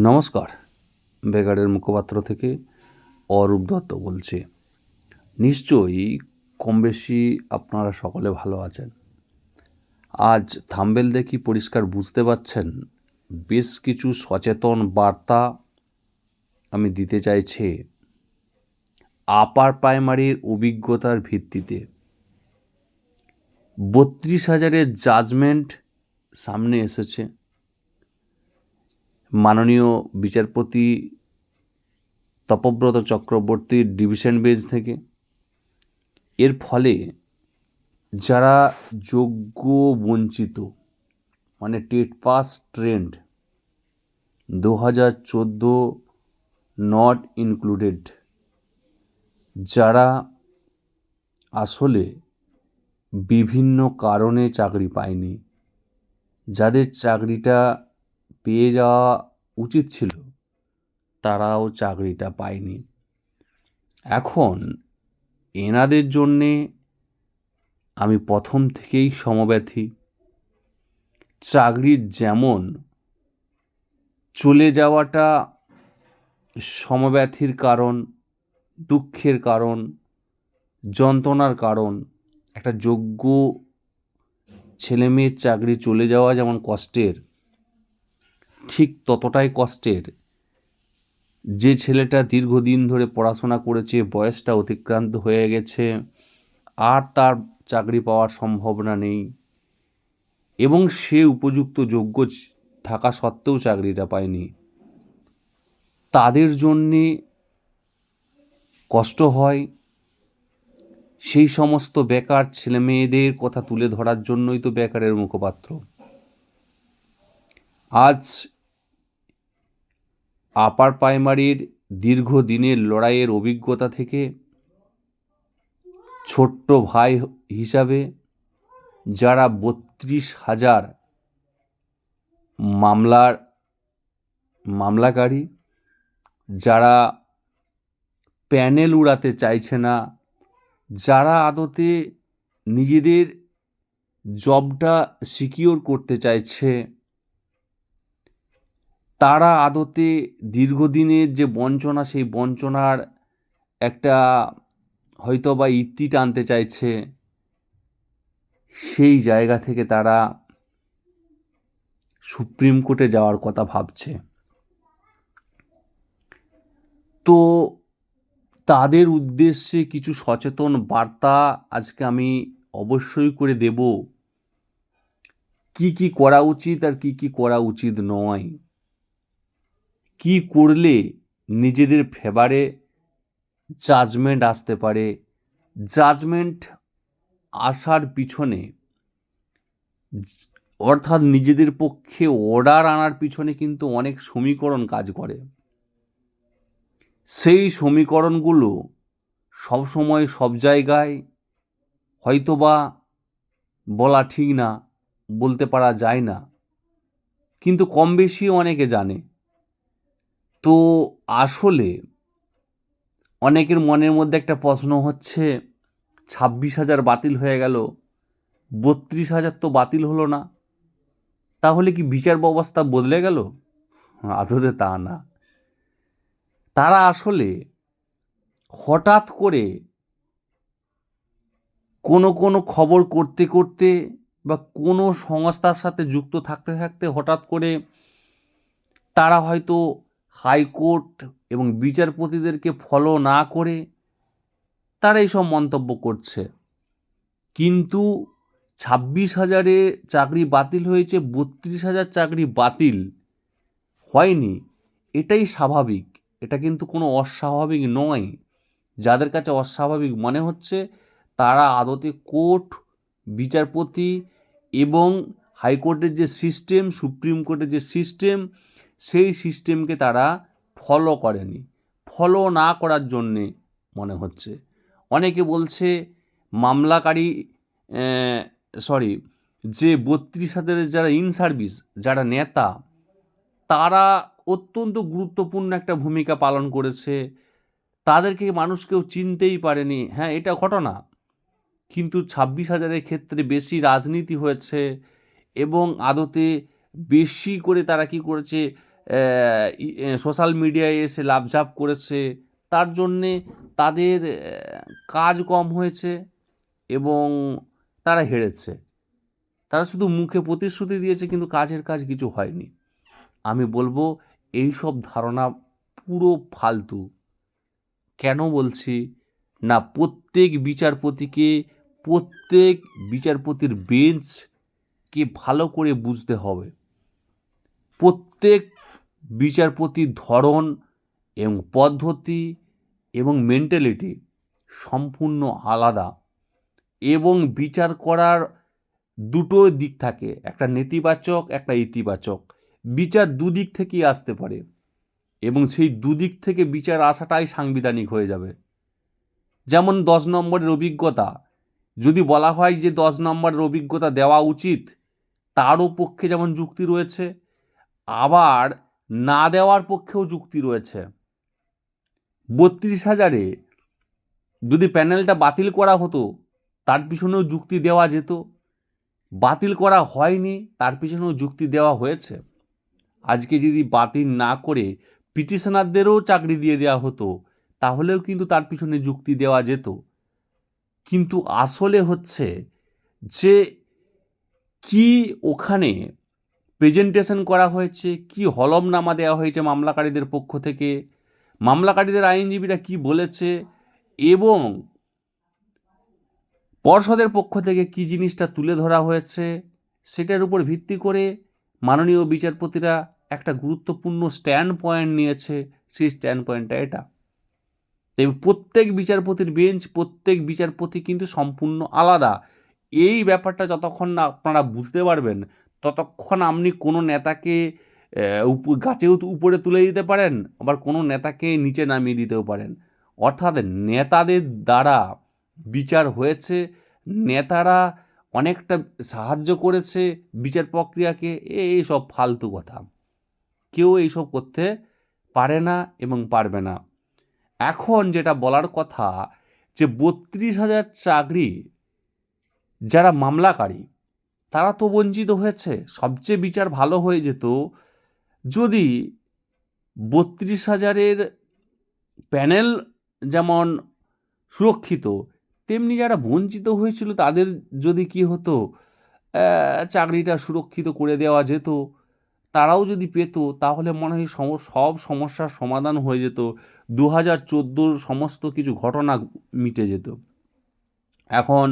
নমস্কার। বেগারের মুখপাত্র থেকে অরূপ দত্ত বলছি। নিশ্চয়ই কম বেশি আপনারা সকলে ভালো আছেন। আজ থাম্বেল দেখি পরিষ্কার বুঝতে পারছেন? বেশ কিছু সচেতন বার্তা আমি দিতে চাইছি। আপার প্রাইমারির অভিজ্ঞতার ভিত্তিতে। বত্রিশ হাজারের জাজমেন্ট সামনে এসেছে। মাননীয় বিচারপতি তপব্রত চক্রবর্তীর ডিভিশন বেঞ্চ থেকে। এর ফলে যারা যোগ্য বঞ্চিত মানে টেট পাস ট্রেন্ড দু হাজার চোদ্দ নট ইনক্লুডেড, যারা আসলে বিভিন্ন কারণে চাকরি পায়নি, যাদের চাকরিটা পেয়ে যাওয়া উচিত ছিল। তারাও চাকরিটা পায়নি। এখন এনাদের জন্যে আমি প্রথম থেকেই সমব্যথী। চাকরির যেমন চলে যাওয়াটা সমব্যথীর কারণ, দুঃখের কারণ, যন্ত্রণার কারণ, একটা যোগ্য ছেলে মেয়ের চাকরি চলে যাওয়া যেমন কষ্টের ঠিক ততটাই কষ্টের। যে ছেলেটা দীর্ঘদিন ধরে পড়াশোনা করেছে, বয়সটা অতিক্রান্ত হয়ে গেছে, আর তার চাকরি পাওয়ার সম্ভাবনা নেই এবং সে উপযুক্ত যোগ্য থাকা সত্ত্বেও চাকরিটা পায়নি। তাদের জন্যে কষ্ট হয়। সেই সমস্ত বেকার ছেলে মেয়েদের কথা তুলে ধরার জন্যই তো বেকারের মুখপাত্র। আজ আপার প্রাইমারির দীর্ঘদিনের লড়াইয়ের অভিজ্ঞতা থেকে ছোট্ট ভাই হিসাবে যারা বত্রিশ হাজার মামলার মামলাকারী, যারা প্যানেল উড়াতে চাইছে না, যারা আদতে নিজেদের জবটা সিকিওর করতে চাইছে তারা আদতে দীর্ঘদিনের যে বঞ্চনা, সেই বঞ্চনার একটা হয়তো বা ইতি টানতে চাইছে, সেই জায়গা থেকে তারা সুপ্রিম কোর্টে যাওয়ার কথা ভাবছে। তো তাদের উদ্দেশ্যে কিছু সচেতন বার্তা আজকে আমি অবশ্যই করে দেব। কি কি করা উচিত আর কি কি করা উচিত নয়। কি করলে নিজেদের ফেভারে জাজমেন্ট আসতে পারে? জাজমেন্ট আসার পিছনে অর্থাৎ নিজেদের পক্ষে অর্ডার আনার পিছনে কিন্তু অনেক সমীকরণ কাজ করে। সেই সমীকরণগুলো সবসময় সব জায়গায় হয়তোবা বলা ঠিক না, বলতে পারা যায় না। কিন্তু কম বেশি অনেকে জানে। তো আসলে অনেকের মনের মধ্যে একটা প্রশ্ন হচ্ছে, ছাব্বিশ হাজার বাতিল হয়ে গেল, বত্রিশ হাজার তো বাতিল হলো না, তাহলে কি বিচার ব্যবস্থা বদলে গেল? আদতে তা না। তারা আসলে হঠাৎ করে কোনো কোনো খবর করতে করতে বা কোনো সংস্থার সাথে যুক্ত থাকতে থাকতে হঠাৎ করে তারা হয়তো হাইকোর্ট এবং বিচারপতিদেরকে ফলো না করে তারা এইসব মন্তব্য করছে। কিন্তু ছাব্বিশ হাজারে চাকরি বাতিল হয়েছে, বত্রিশ হাজার চাকরি বাতিল হয়নি, এটাই স্বাভাবিক। এটা কিন্তু কোনো অস্বাভাবিক নয়। যাদের কাছে অস্বাভাবিক মনে হচ্ছে, তারা আদতে কোর্ট, বিচারপতি এবং হাইকোর্টের যে সিস্টেম সুপ্রিম কোর্টের যে সিস্টেম সেই সিস্টেমকে তারা ফলো করেনি। ফলো না করার জন্যে মনে হচ্ছে। অনেকে বলছে মামলাকারী সরি যে বত্রিশ হাজারের যারা ইন সার্ভিস যারা নেতা, তারা অত্যন্ত গুরুত্বপূর্ণ একটা ভূমিকা পালন করেছে। তাদেরকে মানুষ কেউ চিনতেই পারেনি। হ্যাঁ এটা ঘটনা। কিন্তু ছাব্বিশ হাজারের ক্ষেত্রে বেশি রাজনীতি হয়েছে এবং আদতে বেশি করে তারা কি করেছে সোশ্যাল মিডিয়ায় এসে লাভঝাপ করেছে। তার জন্যে তাদের কাজ কম হয়েছে এবং তারা হেরেছে। তারা শুধু মুখে প্রতিশ্রুতি দিয়েছে কিন্তু কাজের কাজ কিছু হয়নি। আমি বলব এই সব ধারণা পুরো ফালতু। কেন বলছি? না, প্রত্যেক বিচারপতিকে, প্রত্যেক বিচারপতির বেঞ্চকে ভালো করে বুঝতে হবে। প্রত্যেক বিচারপতির ধরন এবং পদ্ধতি এবং মেন্টালিটি সম্পূর্ণ আলাদা এবং বিচার করার দুটো দিক থাকে, একটা নেতিবাচক, একটা ইতিবাচক। বিচার দুদিক থেকেই আসতে পারে এবং সেই দুদিক থেকে বিচার আসাটাই সাংবিধানিক হয়ে যাবে। যেমন দশ নম্বরের অভিজ্ঞতা, যদি বলা হয় যে দশ নম্বরের অভিজ্ঞতা দেওয়া উচিত, তারও পক্ষে যেমন যুক্তি রয়েছে আবার না দেওয়ার পক্ষেও যুক্তি রয়েছে। বত্রিশ হাজারে যদি প্যানেলটা বাতিল করা হতো, তার পিছনেও যুক্তি দেওয়া যেত। বাতিল করা হয়নি, তার পিছনেও যুক্তি দেওয়া হয়েছে। আজকে যদি বাতিল না করে পিটিশনারদেরও চাকরি দিয়ে দেওয়া হতো, তাহলেও কিন্তু তার পিছনে যুক্তি দেওয়া যেত। কিন্তু আসলে হচ্ছে যে কি ওখানে প্রেজেন্টেশন করা হয়েছে, কি হলমনামা দেওয়া হয়েছে মামলাকারীদের পক্ষ থেকে, মামলাকারীদের আইনজীবীরা কি বলেছে এবং পর্ষদের পক্ষ থেকে কি জিনিসটা তুলে ধরা হয়েছে সেটার উপর ভিত্তি করে মাননীয় বিচারপতিরা একটা গুরুত্বপূর্ণ স্ট্যান্ড পয়েন্ট নিয়েছে, সেই স্ট্যান্ড পয়েন্টটা এটা। তাই প্রত্যেক বিচারপতির বেঞ্চ প্রত্যেক বিচারপতি কিন্তু সম্পূর্ণ আলাদা। এই ব্যাপারটা যতক্ষণ না আপনারা বুঝতে পারবেন ততক্ষণ আপনি কোনো নেতাকে আহ, উপ- গাছে উত- উপরে তুলে দিতে পারেন আবার কোনো নেতাকে নিচে নামিয়ে দিতেও পারেন। অর্থাৎ নেতাদের দ্বারা বিচার হয়েছে নেতারা অনেকটা সাহায্য করেছে বিচার প্রক্রিয়াকে এই সব ফালতু কথা। কেউ এইসব করতে পারে না এবং পারবে না। এখন যেটা বলার কথা যে বত্রিশ হাজার চাকরি যারা মামলাকারী তারা তো বঞ্চিত হয়েছে। সবচেয়ে বিচার ভালো হয়ে যেত যদি বত্রিশ হাজারের প্যানেল যেমন সুরক্ষিত, তেমনি যারা বঞ্চিত হয়েছিল তাদের যদি কি হতো চাকরিটা সুরক্ষিত করে দেওয়া যেত। তারাও যদি পেত, তাহলে মনে হয় সব সমস্যার সমাধান হয়ে যেত। দু হাজার চোদ্দোর সমস্ত কিছু ঘটনা মিটে যেত। এখন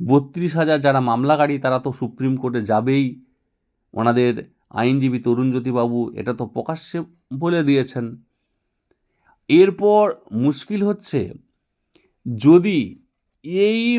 বত্রিশ হাজার যারা মামলাকারী, তারা তো সুপ্রিম কোর্টে যাবেই। ওনাদের আইনজীবী তরুণজ্যোতিবাবু এটা তো প্রকাশ্যে বলে দিয়েছেন। এরপর মুশকিল হচ্ছে, যদি এই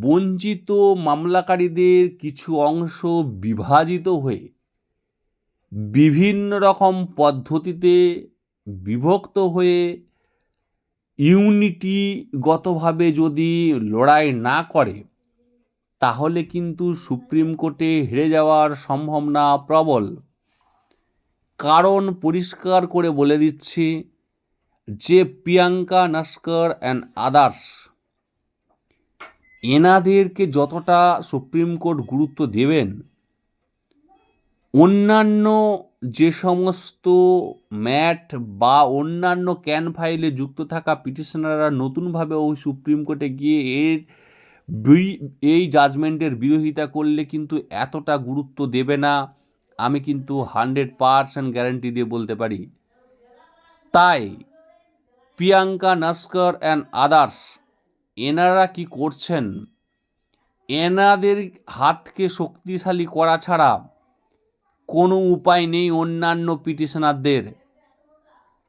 বঞ্চিত মামলাকারীদের কিছু অংশ বিভাজিত হয়ে বিভিন্ন রকম পদ্ধতিতে বিভক্ত হয়ে ইউনিটিগতভাবে যদি লড়াই না করে তাহলে কিন্তু সুপ্রিম কোর্টে হেরে যাওয়ার সম্ভাবনা প্রবল। কারণ পরিষ্কার করে বলে দিচ্ছি, যে প্রিয়াঙ্কা নস্কর অ্যান্ড আদার্স এনাদেরকে যতটা সুপ্রিম কোর্ট গুরুত্ব দেবেন, অন্যান্য যে সমস্ত ম্যাট বা অন্যান্য ক্যান ফাইলে যুক্ত থাকা পিটিশনাররা নতুনভাবে ওই সুপ্রিম কোর্টে গিয়ে এর এই জাজমেন্টের বিরোধিতা করলে কিন্তু এতটা গুরুত্ব দেবে না, আমি কিন্তু হান্ড্রেড পারসেন্ট গ্যারান্টি দিয়ে বলতে পারি। তাই প্রিয়াঙ্কা নস্কর অ্যান্ড আদার্স এনারা কি করছেন? এনাদের হাতকে শক্তিশালী করা ছাড়া কোনো উপায় নেই অন্যান্য পিটিশনারদের।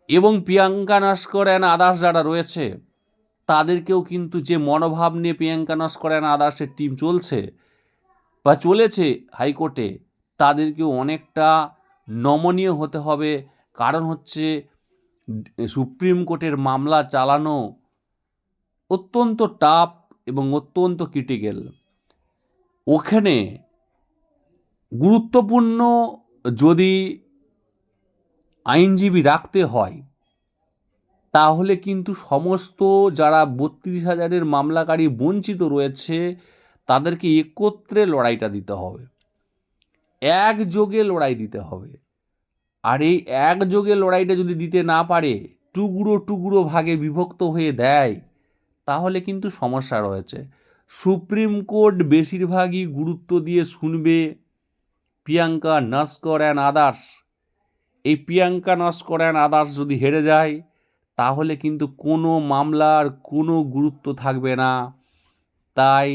এবং প্রিয়াঙ্কা নস্কর অ্যান্ড আদার্স যারা রয়েছে তাদেরকেও কিন্তু যে মনোভাব নিয়ে প্রিয়াঙ্কা নস্কর অ্যান্ড আদার্সের টিম চলছে বা চলেছে হাইকোর্টে, তাদেরকেও অনেকটা নমনীয় হতে হবে। কারণ হচ্ছে, সুপ্রিম কোর্টের মামলা চালানো অত্যন্ত টাফ এবং অত্যন্ত ক্রিটিক্যাল ওখানে গুরুত্বপূর্ণ যদি আইনজীবী রাখতে হয় তাহলে কিন্তু সমস্ত যারা বত্রিশ হাজারের মামলাকারী বঞ্চিত রয়েছে, তাদেরকে একত্রে লড়াইটা দিতে হবে। একযোগে লড়াই দিতে হবে। আর এই একযোগে লড়াইটা যদি দিতে না পারে, টুকরো টুকরো ভাগে বিভক্ত হয়ে দেয়, তাহলে কিন্তু সমস্যা রয়েছে। সুপ্রিম কোর্ট বেশিরভাগই গুরুত্ব দিয়ে শুনবে, প্রিয়াঙ্কা নস্কর অ্যান্ড আদার্স। এই প্রিয়াঙ্কা নস্কর অ্যান্ড আদার্স যদি হেরে যায় তাহলে কিন্তু কোনো মামলার কোনো গুরুত্ব থাকবে না। তাই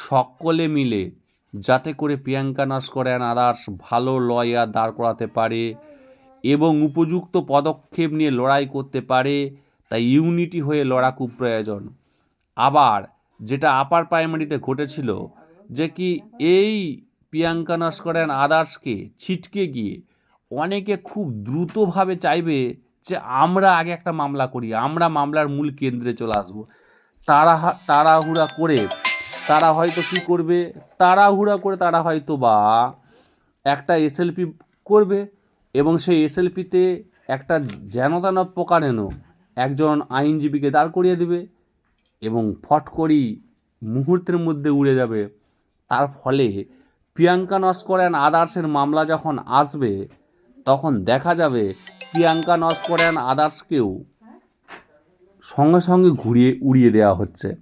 সকলে মিলে যাতে করে প্রিয়াঙ্কা নস্কর অ্যান্ড আদার্স ভালো লয়ার দাঁড় করাতে পারে এবং উপযুক্ত পদক্ষেপ নিয়ে লড়াই করতে পারে, তাই ইউনিটি হয়ে লড়া খুব প্রয়োজন। আবার যেটা আপার প্রাইমারিতে ঘটেছিল যে কি এই প্রিয়াঙ্কা নস্কর অ্যান্ড আদার্সকে ছিটকে গিয়ে অনেকে খুব দ্রুতভাবে চাইবে যে আমরা আগে একটা মামলা করি, আমরা মামলার মূল কেন্দ্রে চলে আসব। তারা তাড়াহুড়া করে তারা হয়তো কি করবে? তাড়াহুড়া করে তারা হয়তো বা একটা এসএলপি করবে এবং সেই এসএলপিতে একটা যেনতান প্রকারেণও একজন আইনজীবীকে দাঁড় করিয়ে দেবে এবং ফট করি মুহূর্তের মধ্যে উড়ে যাবে। তার ফলে প্রিয়াঙ্কা নস্কর অ্যান্ড আদার্সের মামলা যখন আসবে তখন দেখা যাবে প্রিয়াঙ্কা নস্কর আদার্সকেও সঙ্গে সঙ্গে ঘুরিয়ে উড়িয়ে দেওয়া হচ্ছে।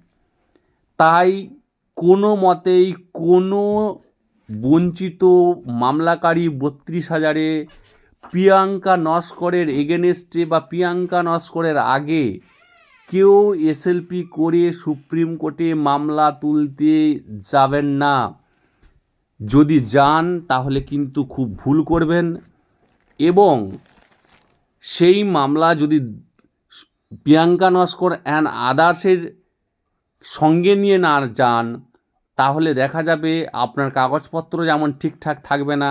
তাই কোনো মতেই কোনো বঞ্চিত মামলাকারী বত্রিশ হাজারে প্রিয়াঙ্কা নস্করের এগেনেস্টে বা প্রিয়াঙ্কা নস্করের আগে কেউ এসএলপি করে সুপ্রিম কোর্টে মামলা তুলতে যাবেন না। যদি যান তাহলে কিন্তু খুব ভুল করবেন। এবং সেই মামলা যদি প্রিয়াঙ্কা নস্কর অ্যান্ড আদার্সের সঙ্গে নিয়ে না যান, তাহলে দেখা যাবে আপনার কাগজপত্র যেমন ঠিকঠাক থাকবে না,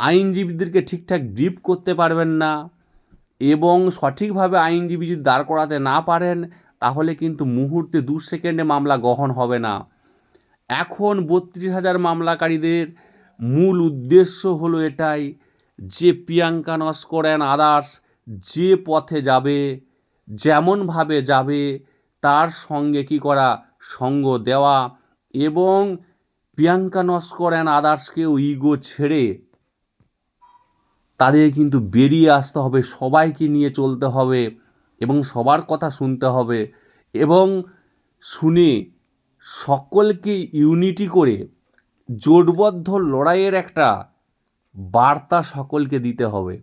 আইনজীবীদেরকে ঠিকঠাক ব্রিফ করতে পারবেন না এবং সঠিকভাবে আইনজীবী যদি দাঁড় করাতে না পারেন, তাহলে কিন্তু মুহূর্তে দু সেকেন্ডে মামলা গ্রহণ হবে না। এখন বত্রিশ হাজার মামলাকারীদের মূল উদ্দেশ্য হলো এটাই যে প্রিয়াঙ্কা নস্কর অ্যান্ড আদার্স যে পথে যাবে, যেমনভাবে যাবে, তার সঙ্গে কি করা সঙ্গ দেওয়া এবং প্রিয়াঙ্কা নস্কর অ্যান্ড আদার্সকেও ইগো ছেড়ে, তাদের কিন্তু বেরিয়ে আসতে হবে, সবাইকে নিয়ে চলতে হবে এবং সবার কথা শুনতে হবে এবং শুনে সকলকে ইউনিটি করে জোটবদ্ধ লড়াইয়ের একটা বার্তা সকলকে দিতে হবে।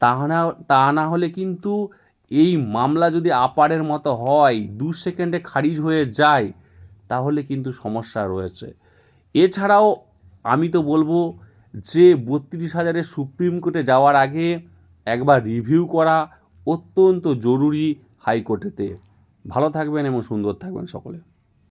তা না তা না হলে কিন্তু এই মামলা যদি আপারের মতো হয়, দু সেকেন্ডে খারিজ হয়ে যায়, তাহলে কিন্তু সমস্যা রয়েছে। এছাড়াও আমি তো বলব যে বত্রিশ হাজারের সুপ্রিম কোর্টে যাওয়ার আগে একবার রিভিউ করা অত্যন্ত জরুরি হাইকোর্টেতে। ভালো থাকবেন এবং সুন্দর থাকবেন সকলে।